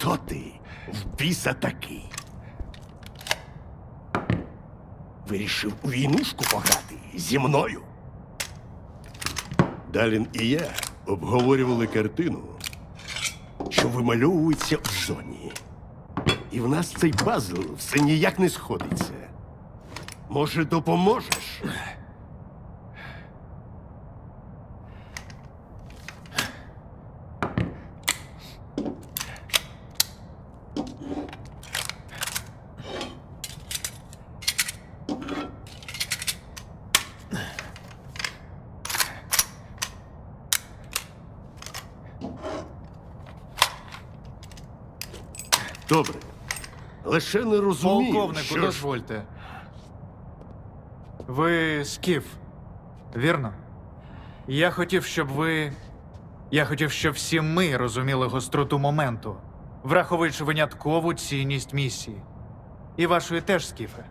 Хто ти? В біса такий? Вирішив у війнушку пограти зі мною. Далін і я обговорювали картину, що вимальовується в зоні. І в нас цей пазл все ніяк не сходиться. Може, допоможеш? Добре. Лише не розумію, Полковнику, що ж... дозвольте. Ви скіф, вірно? Я хотів, щоб ви. Я хотів, щоб всі ми розуміли гостроту моменту, враховуючи виняткову цінність місії. І вашої теж, скіфе.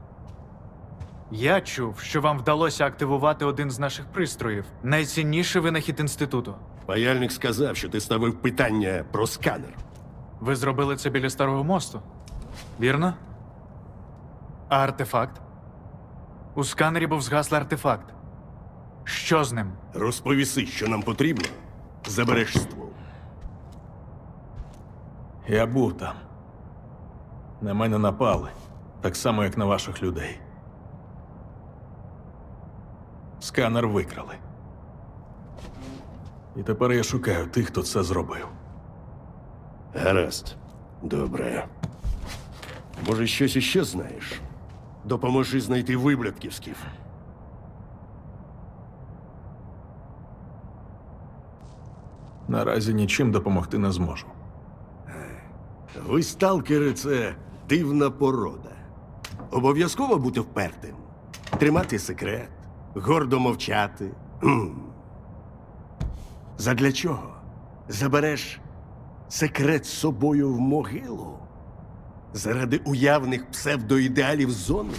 Я чув, що вам вдалося активувати один з наших пристроїв найцінніший винахід інституту. Паяльник сказав, що ти ставив питання про сканер. Ви зробили це біля старого мосту. Вірно? А артефакт? У сканері був згаслий артефакт. Що з ним? Розповіси, що нам потрібно, забереш ствол. Я був там. На мене напали, так само, як на ваших людей. Сканер викрали. І тепер я шукаю тих, хто це зробив. Гаразд. Добре. Може, щось іще знаєш? Допоможи знайти виблядків, Скіф. Наразі нічим допомогти не зможу. Ви, сталкери, це дивна порода. Обов'язково бути впертим, тримати секрет, гордо мовчати. Задля чого? Забереш секрет з собою в могилу? Заради уявних псевдоідеалів зони?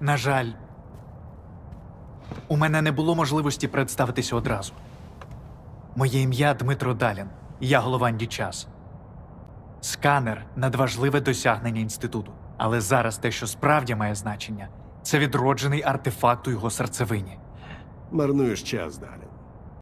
На жаль, у мене не було можливості представитися одразу. Моє ім'я Дмитро Далін, і я голова Час. Сканер надважливе досягнення інституту. Але зараз те, що справді має значення, це відроджений артефакт у його серцевині. Марнуєш час, Далін.